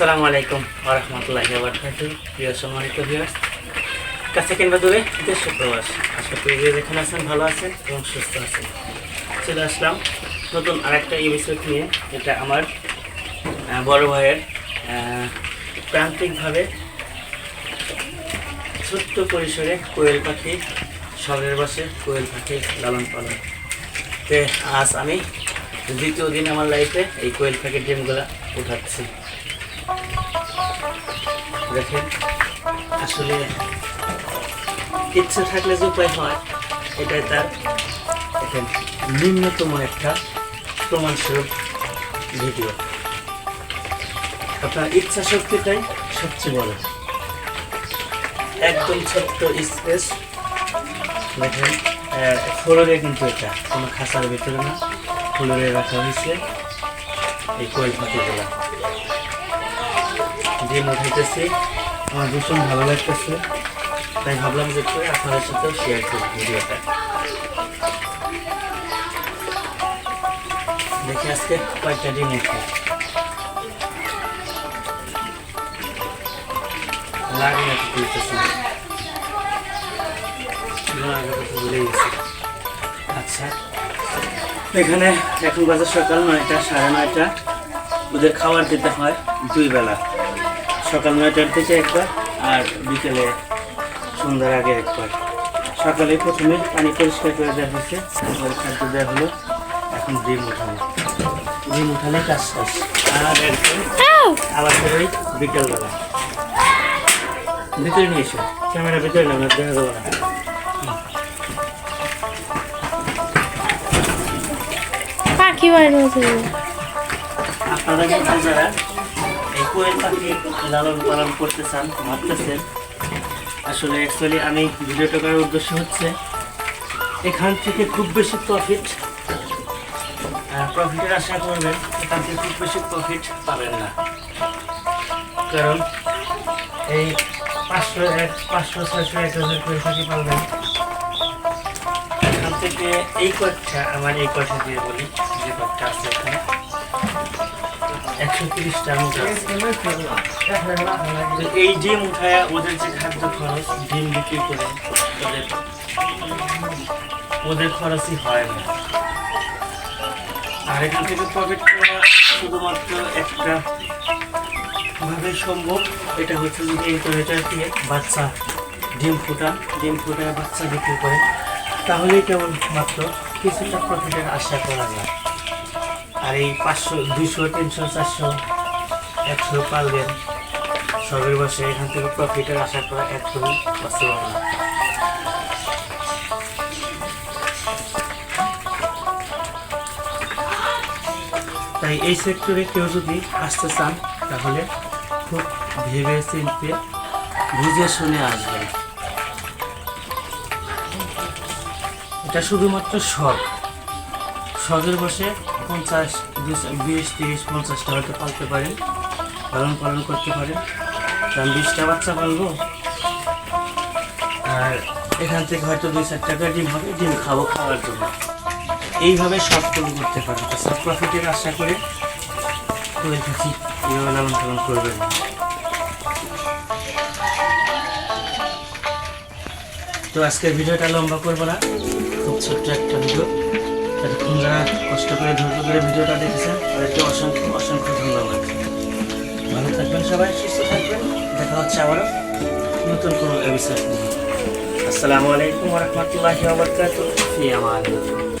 আসসালামু আলাইকুম আরহামতুল্লাহি বারকাতু প্রিয় সম্মানিত ভিউয়ার্স কাছে কিংবা দূরে, দেশ প্রবাস, আশা করি যে যেখানে আছেন ভালো আছেন এবং সুস্থ আছেন। চলে আসলাম নতুন আরেকটা এপিসোড নিয়ে এটা আমার বড় ভাইয়ের প্রান্তিকভাবে ছোট্ট পরিসরে কোয়েল পাখি, শহরের বাসে কোয়েল পাখি লালন পালন। তে আজ আমি দ্বিতীয় দিন আমার লাইফে এই কোয়েল পাখির ডিমগুলা উঠাচ্ছি। দেখেন, আসলে ইচ্ছে থাকলে যে উপায় হয়, এটাই তার দেখেন, নিম্নতম একটা প্রমাণস্বরূপ ভিডিও। আপনার ইচ্ছা শক্তিটাই সবচেয়ে বড়। একদম ছোট্ট স্পেস দেখেন ফ্লোরে কিন্তু এটা, কোনো খাঁচার ভিতরে না, ফ্লোরে রাখা হয়েছে এই ডিম উঠাইতেছি আমার ভীষণ ভালো লাগতেছে। তাই ভাবলাম যে একটু আপনাদের সাথেও শেয়ার করি ভিডিওটা। দেখি আজকে কয়েকটা ডিম উঠে লাগে না তুলতেছি। আচ্ছা। এখানে এখন বাজে সকাল নয়টা, সাড়ে নয়টা। ওদের খাবার দিতে হয় দুই বেলা সকাল নয়টার থেকে একবার আর বিকেলে সন্ধ্যার আগে একবার। সকালে প্রথমে পানি পরিষ্কার করে দেওয়া হয়েছে তারপরে খাদ্য দেওয়া হলো এখন ডিম উঠানো। ডিম উঠালে কাজ শেষ। আর আবার ফের বিকেলবেলা। ভিতরে নিয়ে এসো ক্যামেরা ভিতরে না দেখা যাব না। পাখি হয়েছে আপনারা যারা? কোয়েল পাখি লালন পালন করতে চান, ভাবতেছেন। আসলে অ্যাকচুয়ালি আমি ভিডিওটা করার উদ্দেশ্য হচ্ছে, এখান থেকে খুব বেশি প্রফিট প্রফিটের আশা করবেন, এখান থেকে খুব বেশি প্রফিট পাবেন না। কারণ এই পাঁচশো এক, পাঁচশো ছয়শো এক হাজার করে পাখি পাবেন এখান থেকে এই কয়েকটা, আমার এই কয়টা দিয়ে বলি, যে কয়েকটা আছে এখানে। একশো তিরিশটার মতো আছে। তো এই ডিম উঠায় ওদের যে খাদ্য খরচ ডিম বিক্রি করে ওদের ওদের খরচই হয় না। আর এখান থেকে প্রফিট করা শুধুমাত্র একটা ভাবে সম্ভব এটা হচ্ছে যদি ইন্টারনেটার দিয়ে বাচ্চা ডিম ফুটান ডিম ফুটায় বাচ্চা বিক্রি করে। তাহলেই কেবল মাত্র কিছুটা প্রফিটের আশা করা যায়। আর এই পাঁচশো, দুইশো, তিনশো, চারশো, একশো পালবেন সবের বসে এখান থেকে প্রফিটের আশা করা একদমই পসিবল না। তাই এই সেক্টরে কেউ যদি আসতে চান, তাহলে খুব ভেবে চিনতে, বুঝে শুনে আসবেন। এটা শুধুমাত্র শখ। শখের বসে পঞ্চাশ, বিশ- বিশ, তিরিশ, পঞ্চাশটা হয়তো পালতে পারেন। পালন পালন করতে পারেন। কারণ বিশটা বাচ্চা পালবো। আর এখান থেকে হয়তো দুই, চার টাকা ডিম হবে। ডিম খাব খাওয়ার জন্য। এইভাবে সব পূরণ করতে পারেন। তো সব প্রফিটের আশা করে করে থাকি এইভাবে লালন পালন করবেন। তো আজকের ভিডিওটা লম্বা করব না। খুব ছোট্ট একটা ভিডিও। এতক্ষণ যারা কষ্ট করে ধৈর্য ধরে ভিডিওটা দেখেছেন, তাদেরকে অসংখ্য অসংখ্য ধন্যবাদ। ভালো থাকবেন সবাই, সুস্থ থাকবেন। দেখা হচ্ছে আবারও নতুন কোনো এপিসোড আসসালামু আলাইকুম রহমতুল্লাহি আমানিল্লাহ।